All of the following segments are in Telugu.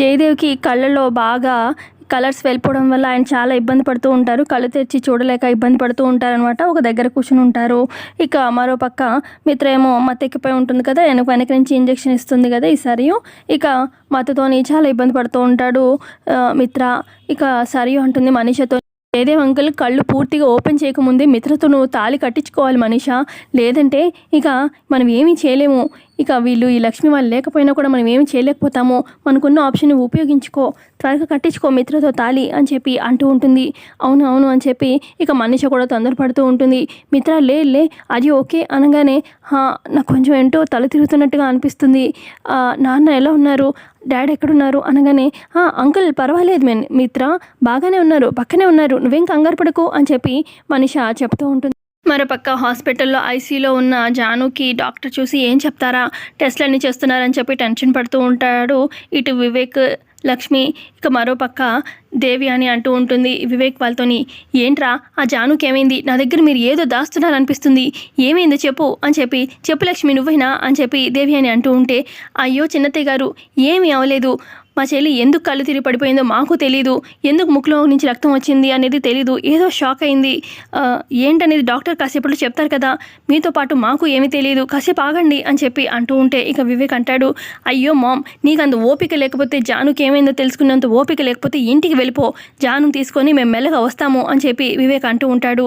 జయదేవ్కి కళ్ళలో బాగా కలర్స్ వెళ్ళిపోవడం వల్ల ఆయన చాలా ఇబ్బంది పడుతూ ఉంటారు. కళ్ళు తెరిచి చూడలేక ఇబ్బంది పడుతూ ఉంటారనమాట ఒక దగ్గర కూర్చుని ఉంటారు. ఇక మరో పక్క మిత్ర ఏమో మత్తెక్కిపోయి ఉంటుంది కదా వెనక వెనక నుంచి ఇంజెక్షన్ ఇస్తుంది కదా ఈ ఇక మతతోని చాలా ఇబ్బంది పడుతూ ఉంటాడు మిత్ర. ఇక సరియు అంటుంది మనీషతో జయదేవ్ అంకుల్ కళ్ళు పూర్తిగా ఓపెన్ చేయకముందే మిత్రతో నువ్వు తాళి కట్టించుకోవాలి మనీషా. లేదంటే ఇక మనం ఏమీ చేయలేము. ఇక వీళ్ళు ఈ లక్ష్మి వాళ్ళు లేకపోయినా కూడా మనం ఏమి చేయలేకపోతాము మనకున్న ఆప్షన్ ఉపయోగించుకో త్వరగా కట్టించుకో మిత్రతో తాళి అని చెప్పి అంటూ ఉంటుంది. అవును అవును అని చెప్పి ఇక మనిషి కూడా తొందరపడుతూ ఉంటుంది. మిత్ర లే లే అది ఓకే అనగానే "హా, నాకు కొంచెం ఏంటో తల తిరుగుతున్నట్టుగా అనిపిస్తుంది. నాన్న ఎలా ఉన్నారు? డాడీ ఎక్కడున్నారు? అనగానే అంకుల్ పర్వాలేదు మెన్ మిత్ర బాగానే ఉన్నారు పక్కనే ఉన్నారు. నువ్వేం కంగారు పడకు అని చెప్పి మనిష చెప్తూ ఉంటుంది. మరోపక్క హాస్పిటల్లో ఐసీలో ఉన్న జానుకి డాక్టర్ చూసి ఏం చెప్తారా? టెస్ట్లన్నీ చేస్తున్నారని చెప్పి టెన్షన్ పడుతూ ఉంటాడు ఇటు వివేక్ లక్ష్మి. ఇక మరోపక్క దేవి అని అంటూ ఉంటుంది వివేక్ వాళ్ళతోని. ఏంట్రా ఆ జానుకి ఏమైంది నా దగ్గర మీరు ఏదో దాస్తున్నారనిపిస్తుంది. ఏమైందో చెప్పు అని చెప్పి చెప్పు లక్ష్మి నువ్వైనా? అని చెప్పి దేవి అని అంటూ ఉంటే అయ్యో చిన్నత్తయ్య గారు ఏమీ అవ్వలేదు మా చెల్లి ఎందుకు కళ్ళు తిరిగి పడిపోయిందో మాకు తెలీదు. ఎందుకు ముక్కులో నుంచి రక్తం వచ్చింది అనేది తెలీదు. ఏదో షాక్ అయింది. ఏంటనేది డాక్టర్ కాసేపట్లో చెప్తారు కదా. మీతో పాటు మాకు ఏమీ తెలియదు కాసేపు ఆగండి అని చెప్పి అంటూ ఉంటే ఇక వివేక్ అంటాడు అయ్యో మామ్ నీకు అంత ఓపిక లేకపోతే జానుకి ఏమైందో తెలుసుకున్నంత ఓపిక లేకపోతే ఇంటికి వెళ్ళిపో. జాను తీసుకొని మేము మెల్లగా వస్తాము అని చెప్పి వివేక్ అంటూ ఉంటాడు.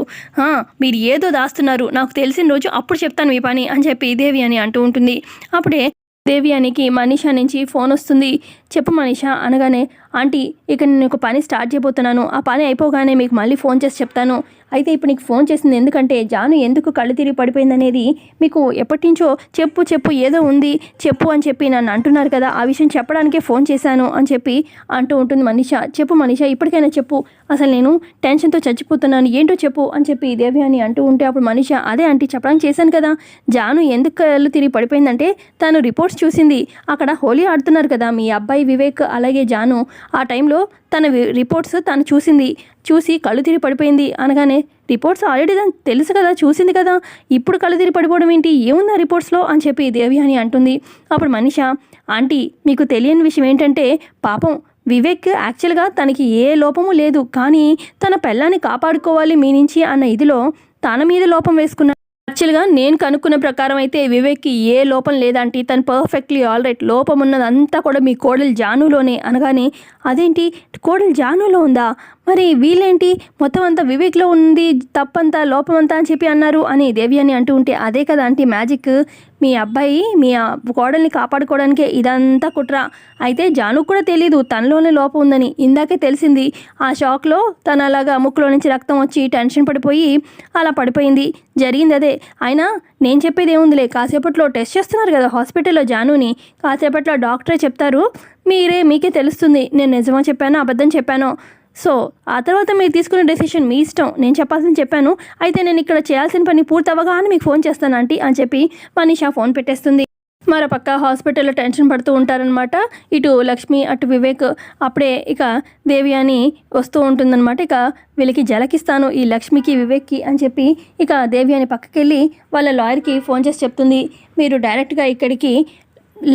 మీరు ఏదో దాస్తున్నారు. నాకు తెలిసిన రోజు అప్పుడు చెప్తాను మీ పని అని చెప్పి దేవి అని అంటూ ఉంటుంది. అప్పుడే దేవ్యానికి మనీషా నుంచి ఫోన్ వస్తుంది. చెప్పు మనీషా అనగానే ఆంటీ ఇక నేను ఒక పని స్టార్ట్ చేయబోతున్నాను. ఆ పని అయిపోగానే మీకు మళ్ళీ ఫోన్ చేసి చెప్తాను. అయితే ఇప్పుడు నీకు ఫోన్ చేసింది ఎందుకంటే జాను ఎందుకు కళ్ళు తిరిగి పడిపోయిందనేది మీకు ఎప్పటి నుంచో చెప్పు చెప్పు ఏదో ఉంది చెప్పు అని చెప్పి నన్ను అంటున్నారు కదా ఆ విషయం చెప్పడానికే ఫోన్ చేశాను అని చెప్పి అంటూ ఉంటుంది మనీషా. చెప్పు మనీషా ఇప్పటికైనా చెప్పు. అసలు నేను టెన్షన్తో చచ్చిపోతున్నాను. ఏంటో చెప్పు అని చెప్పి దేవి అని అంటూ ఉంటే అప్పుడు మనీషా అదే ఆంటీ చెప్పడానికి చేశాను కదా. జాను ఎందుకు కళ్ళు తిరిగి పడిపోయిందంటే తను రిపోర్ట్స్ చూసింది. అక్కడ హోలీ ఆడుతున్నారు కదా మీ అబ్బాయి వివేక్ అలాగే జాను ఆ టైంలో తన రిపోర్ట్స్ తను చూసింది చూసి కళ్ళు తిరిగి పడిపోయింది. అనగానే రిపోర్ట్స్ ఆల్రెడీ దాని తెలుసు కదా చూసింది కదా ఇప్పుడు కళ్ళు తిరిగి పడిపోవడం ఏంటి? ఏముంది ఆ రిపోర్ట్స్లో? అని చెప్పి దేవి అని అంటుంది. అప్పుడు మనిష ఆంటీ మీకు తెలియని విషయం ఏంటంటే పాపం వివేక్ యాక్చువల్గా తనకి ఏ లోపము లేదు. కానీ తన పెళ్ళాన్ని కాపాడుకోవాలి మీ నుంచి అన్న ఇదిలో తన మీద లోపం వేసుకున్నాడు యాక్చువల్గా నేను కనుక్కున్న ప్రకారం అయితే వివేక్కి ఏ లోపం లేదంటే తను పర్ఫెక్ట్లీ ఆల్ రైట్ లోపం ఉన్నదంతా కూడా మీ కోడలు జానులోనే అనగానే అదేంటి కోడలు జానులో ఉందా? మరి వీళ్ళేంటి? మొత్తం అంతా వివేక్లో ఉంది తప్పంతా లోపమంతా అని చెప్పి అన్నారు అని దేవి అని అంటూ ఉంటే అదే కదా అంటే మ్యాజిక్ మీ అబ్బాయి మీ కోడల్ని కాపాడుకోవడానికే ఇదంతా కుట్ర. అయితే జానుకు కూడా తెలీదు తనలోనే లోపం ఉందని. ఇందాకే తెలిసింది ఆ షాక్లో తను అలాగా ముక్కులో నుంచి రక్తం వచ్చి టెన్షన్ పడిపోయి అలా పడిపోయింది. జరిగింది అదే. అయినా నేను చెప్పేది ఏముందిలే. కాసేపట్లో టెస్ట్ చేస్తున్నారు కదా హాస్పిటల్లో జానుని. కాసేపట్లో డాక్టరే చెప్తారు. మీరే మీకే తెలుస్తుంది. నేను నిజమా చెప్పానో? అబద్ధం చెప్పానో? సో ఆ తర్వాత మీరు తీసుకున్న డెసిషన్ మీ ఇష్టం. నేను చెప్పాల్సింది చెప్పాను. అయితే నేను ఇక్కడ చేయాల్సిన పని పూర్తవగానే మీకు ఫోన్ చేస్తాను ఆంటీ అని చెప్పి మనీషా ఫోన్ పెట్టేస్తుంది. మరో పక్క హాస్పిటల్లో టెన్షన్ పడుతూ ఉంటారనమాట ఇటు లక్ష్మి అటు వివేక్ అప్పుడే ఇక దేవి అని వస్తూ ఉంటుందన్నమాట. ఇక వీళ్ళకి జలకిస్తాను ఈ లక్ష్మికి వివేక్కి అని చెప్పి ఇక దేవి అని పక్కకెళ్ళి వాళ్ళ లాయర్కి ఫోన్ చేసి చెప్తుంది. మీరు డైరెక్ట్గా ఇక్కడికి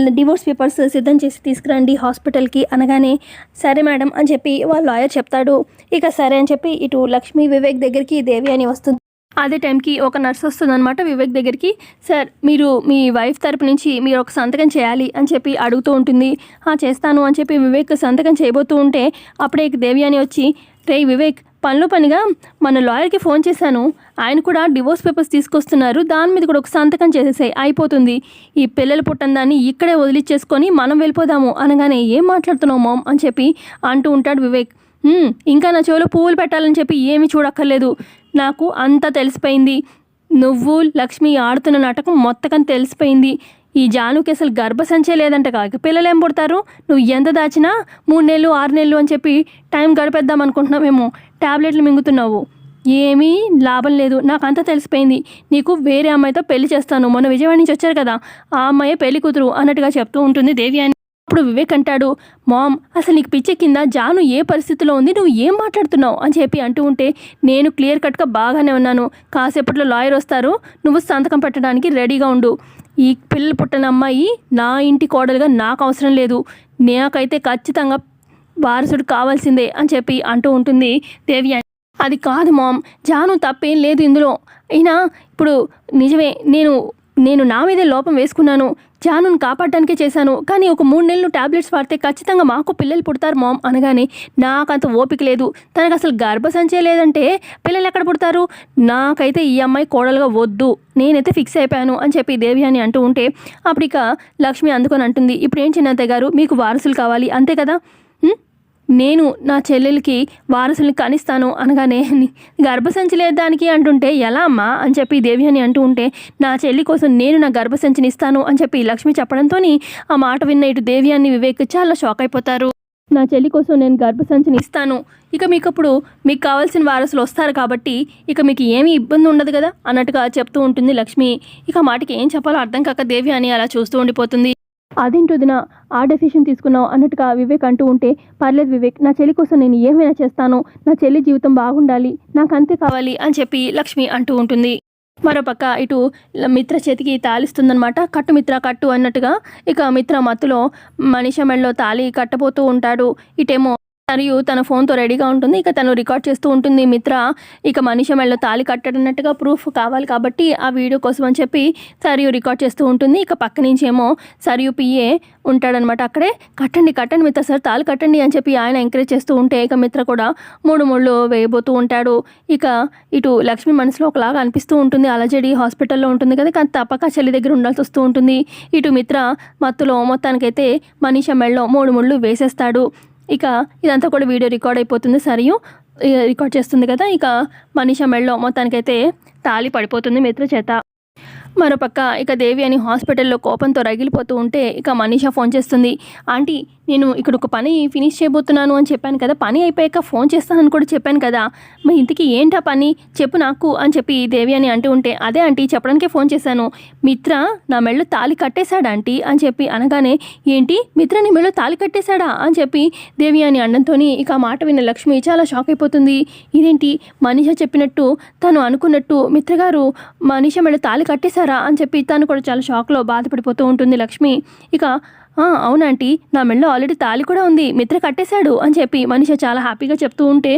డివోర్స్ పేపర్స్ సిద్ధం చేసి తీసుకురండి హాస్పిటల్కి అనగానే సరే మేడం అని చెప్పి వాళ్ళ లాయర్ చెప్తాడు. ఇక సరే అని చెప్పి ఇటు లక్ష్మి వివేక్ దగ్గరికి దేవి అని వస్తుంది అదే టైంకి ఒక నర్స్ వస్తుందన్నమాట వివేక్ దగ్గరికి. సార్ మీరు మీ వైఫ్ తరపు నుంచి మీరు ఒక సంతకం చేయాలి అని చెప్పి అడుగుతూ ఉంటుంది. "ఆ, చేస్తాను అని చెప్పి వివేక్ సంతకం చేయబోతూ ఉంటే అప్పుడే దేవి అని వచ్చి రే వివేక్ పనులు పనిగా మన లాయర్కి ఫోన్ చేశాను. ఆయన కూడా డివోర్స్ పేపర్స్ తీసుకొస్తున్నారు. దాని మీద కూడా ఒక సంతకం చేసేసాయి. అయిపోతుంది. ఈ పిల్లలు పుట్టిన దాన్ని ఇక్కడే వదిలిచ్చేసుకొని మనం వెళ్ళిపోదాము అనగానే ఏం మాట్లాడుతున్నావు మామ్ అని చెప్పి అంటూ ఉంటాడు వివేక్. ఇంకా నా చెవిలో పువ్వులు పెట్టాలని చెప్పి ఏమి చూడక్కర్లేదు. నాకు అంతా తెలిసిపోయింది. నువ్వు లక్ష్మి ఆడుతున్న నాటకం మొత్తకం తెలిసిపోయింది. ఈ జానుకి అసలు గర్భసంచే లేదంట కాక. పిల్లలు ఏం పుడతారు? నువ్వు ఎంత దాచినా మూడు నెలలు ఆరు నెలలు అని చెప్పి టైం గడిపేద్దాం అనుకుంటున్నామేమో టాబ్లెట్లు మింగుతున్నావు. ఏమీ లాభం లేదు. నాకు అంతా తెలిసిపోయింది. నీకు వేరే అమ్మాయితో పెళ్ళి చేస్తాను. మొన్న విజయవాడ నుంచి వచ్చారు కదా. ఆ అమ్మాయే పెళ్ళి కూతురు అన్నట్టుగా చెప్తూ ఉంటుంది దేవి అని అప్పుడు వివేక్ అంటాడు మామ్ అసలు నీకు పిచ్చె కింద జాను ఏ పరిస్థితిలో ఉంది? నువ్వు ఏం మాట్లాడుతున్నావు? అని చెప్పి అంటూ ఉంటే నేను క్లియర్ కట్గా బాగానే ఉన్నాను. కాసేపట్లో లాయర్ వస్తారు. నువ్వు సంతకం పెట్టడానికి రెడీగా ఉండు. ఈ పిల్లలు పుట్టిన అమ్మాయి నా ఇంటి కోడలుగా నాకు అవసరం లేదు. నాకైతే ఖచ్చితంగా వారసుడు కావాల్సిందే అని చెప్పి అంటూ ఉంటుంది దేవి అది కాదు మామ్ జాను తప్పేం లేదు ఇందులో. అయినా ఇప్పుడు నిజమే నేను నేను నా మీదే లోపం వేసుకున్నాను జానును కాపాడడానికే చేశాను కానీ ఒక మూడు నెలలు టాబ్లెట్స్ వాడితే ఖచ్చితంగా మాకు పిల్లలు పుడతారు మామ్ అనగానే నాకంత ఓపిక లేదు. తనకు అసలు గర్భసంచే లేదంటే పిల్లలు ఎక్కడ పుడతారు? నాకైతే ఈ అమ్మాయి కోడలుగా వద్దు నేనైతే ఫిక్స్ అయిపోయాను అని చెప్పి దేవి అని అంటూ ఉంటే అప్పుడు ఇక లక్ష్మి అందుకొని అంటుంది ఇప్పుడు ఏం చిన్నంతయ్య గారు మీకు వారసులు కావాలి అంతే కదా? నేను నా చెల్లెలకి వారసుల్ని కనిస్తాను అనగానే గర్భసంచి లేదానికి అంటుంటే ఎలా అమ్మా? అని చెప్పి దేవి అని అంటూ ఉంటే నా చెల్లి కోసం నేను నా గర్భసంచిని ఇస్తాను అని చెప్పి లక్ష్మి చెప్పడంతో ఆ మాట విన్న ఇటు దేవి అని వివేక్ చాలా షాక్ అయిపోతారు. నా చెల్లి కోసం నేను గర్భసంచిని ఇస్తాను. ఇక మీకు అప్పుడు మీకు కావాల్సిన వారసులు వస్తారు కాబట్టి ఇక మీకు ఏమీ ఇబ్బంది ఉండదు కదా? అన్నట్టుగా చెప్తూ ఉంటుంది లక్ష్మి. ఇక మాటకి ఏం చెప్పాలో అర్థం కాక దేవి అని అలా చూస్తూ ఉండిపోతుంది. అదేంటి వదిన ఆ డెసిషన్ తీసుకున్నావు అన్నట్టుగా వివేక్ అంటూ ఉంటే పర్లేదు వివేక్ నా చెల్లి కోసం నేను ఏమైనా చేస్తాను నా చెల్లి జీవితం బాగుండాలి నాకు అంతే కావాలి అని చెప్పి లక్ష్మి అంటూ ఉంటుంది. మరోపక్క ఇటు మిత్ర చేతికి తాలిస్తుందనమాట కట్టు మిత్ర కట్టు అన్నట్టుగా ఇక మిత్ర మత్తులో మనిష మెడలో తాలి కట్టబోతూ ఉంటాడు. ఇటేమో మరియు తన ఫోన్తో రెడీగా ఉంటుంది. ఇక తను రికార్డ్ చేస్తూ ఉంటుంది. మిత్ర ఇక మనిషి మెడలో తాలి కట్టడన్నట్టుగా ప్రూఫ్ కావాలి కాబట్టి ఆ వీడియో కోసం అని చెప్పి సరియు రికార్డ్ చేస్తూ ఉంటుంది. ఇక పక్క నుంచి ఏమో సరియు పిఏ ఉంటాడనమాట అక్కడే. కట్టండి కట్టండి మిత్ర సార్ తాలి కట్టండి అని చెప్పి ఆయన ఎంకరేజ్ చేస్తూ ఉంటే ఇక మిత్ర కూడా మూడు ముళ్ళు వేయబోతూ ఉంటాడు. ఇక ఇటు లక్ష్మి మనసులో ఒకలాగా అనిపిస్తూ ఉంటుంది. అలజడి హాస్పిటల్లో ఉంటుంది కదా. కానీ తప్పక చెల్లి దగ్గర ఉండాల్సి వస్తూ ఉంటుంది. ఇటు మిత్ర మత్తులో మొత్తానికైతే మనీష మెడలో మూడు ముళ్ళు వేసేస్తాడు. ఇక ఇదంతా కూడా వీడియో రికార్డ్ అయిపోతుంది సరియు. రికార్డ్ చేస్తుంది కదా ఇక మనీష మెడలో మొత్తానికైతే తాళి పడిపోతుంది మిత్ర చేత మరోపక్క ఇక దేవి అని హాస్పిటల్లో కోపంతో రగిలిపోతూ ఉంటే ఇక మనీషా ఫోన్ చేస్తుంది. ఆంటీ నేను ఇక్కడ ఒక పని ఫినిష్ చేయబోతున్నాను అని చెప్పాను కదా పని అయిపోయాక ఫోన్ చేస్తానని కూడా చెప్పాను కదా. మరి ఇంతకీ ఏంటా పని? చెప్పు నాకు అని చెప్పి దేవి అని అంటూ ఉంటే అదే ఆంటీ చెప్పడానికే ఫోన్ చేశాను. మిత్ర నా మెళ్ళు తాళి కట్టేశాడా ఆంటీ అని చెప్పి అనగానే ఏంటి? మిత్ర నీ మెళ్ళు తాళి కట్టేశాడా? అని చెప్పి దేవి అని అండంతో ఇక మాట విన్న లక్ష్మి చాలా షాక్ అయిపోతుంది. ఇదేంటి? మనీష చెప్పినట్టు తను అనుకున్నట్టు మిత్ర గారు మనీష మెళ్ళు తాళి కట్టేశారు? అని చెప్పి తను కూడా చాలా షాక్లో బాధపడిపోతూ ఉంటుంది లక్ష్మి. ఇక అవునాంటీ అవునంటీ నా మెళ్ళో ఆల్రెడీ తాళి కూడా ఉంది మిత్ర కట్టేశాడు అని చెప్పి మనిషి చాలా హ్యాపీగా చెప్తూ ఉంటే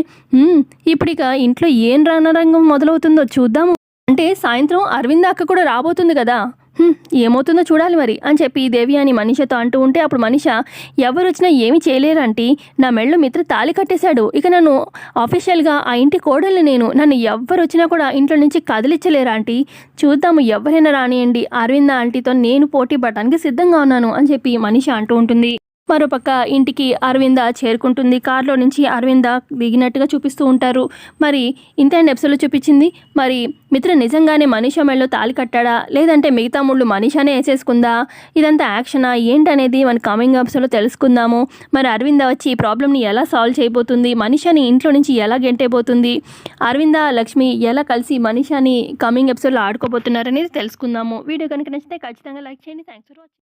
ఇప్పుడు ఇక ఇంట్లో ఏం రణరంగం మొదలవుతుందో చూద్దాము. అంటే సాయంత్రం అరవింద్ అక్క కూడా రాబోతుంది కదా. ఏమవుతుందో చూడాలి మరి అని చెప్పి దేవి అని మనిషతో అంటూ ఉంటే అప్పుడు మనిష ఎవరు వచ్చినా ఏమి చేయలేరంటీ నా మెళ్ళు మిత్ర తాళి కట్టేశాడు. ఇక నన్ను ఆఫీషియల్గా ఆ ఇంటి కోడలు నేను నన్ను ఎవ్వరు వచ్చినా కూడా ఇంట్లో నుంచి కదిలించలేరా ఆంటీ. చూద్దాము ఎవరైనా రానియండి. అరవింద ఆంటీతో నేను పోటీ పడటానికి సిద్ధంగా ఉన్నాను అని చెప్పి మనిష అంటూ ఉంటుంది. మరోపక్క ఇంటికి అరవింద చేరుకుంటుంది. కారులో నుంచి అరవింద దిగినట్టుగా చూపిస్తూ ఉంటారు. మరి ఇంత ఎపిసోడ్లో చూపించింది? మరి మిత్ర నిజంగానే మనీషా మెళ్ళో తాళి కట్టాడా? లేదంటే మిగతా ముళ్ళు మనీషానే వేసేసుకుందా? ఇదంతా యాక్షనా? ఏంటనేది మన కమింగ్ ఎపిసోడ్లో తెలుసుకుందాము. మరి అరవింద వచ్చి ఈ ప్రాబ్లమ్ని ఎలా సాల్వ్ చేయబోతుంది? మనీషాని ఇంట్లో నుంచి ఎలా గెంటేబోతుంది అరవింద లక్ష్మి ఎలా కలిసి మనీషాని కమింగ్ ఎపిసోడ్లో ఆడుకోబోతున్నారనేది తెలుసుకుందాము. వీడియో కనుక నచ్చితే ఖచ్చితంగా లైక్ చేయండి. Thanks for watching